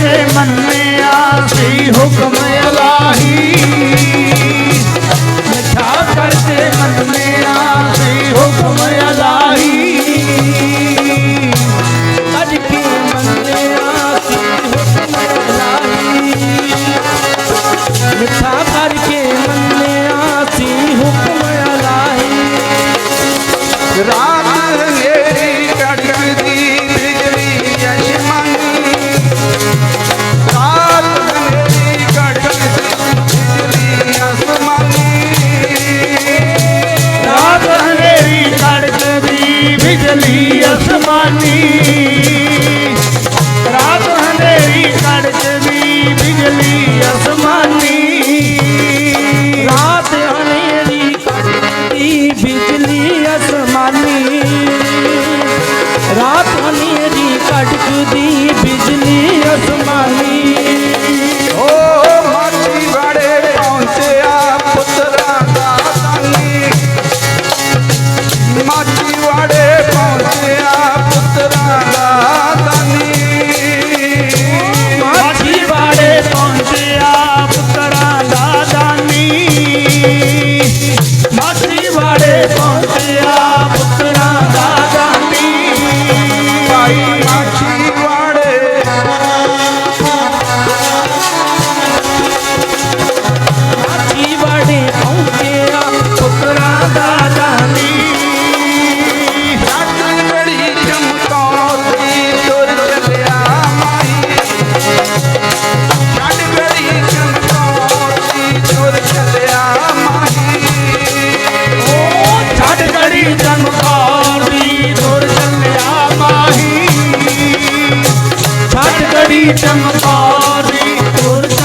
ਮਨ ਮੰਨਿਆ ਸੀ ਹੁਕਮ ਜਲੀ ਅਸਮਾਨੀ। ਰਾਤ ਹਨੇਰੀ ਕੜਕਦੀ ਬਿਜਲੀ ਅਸਮਾਨੀ। ਰਾਤ ਹਨੇਰੀ ਕੜਕਦੀ ਬਿਜਲੀ ਅਸਮਾਨੀ। ਰਾਤ ਹਨੇਰੀ ਕੜਕਦੀ ਬਿਜਲੀ ਅਸਮਾਨੀ। 诶呀。தம் பாரி ஒரு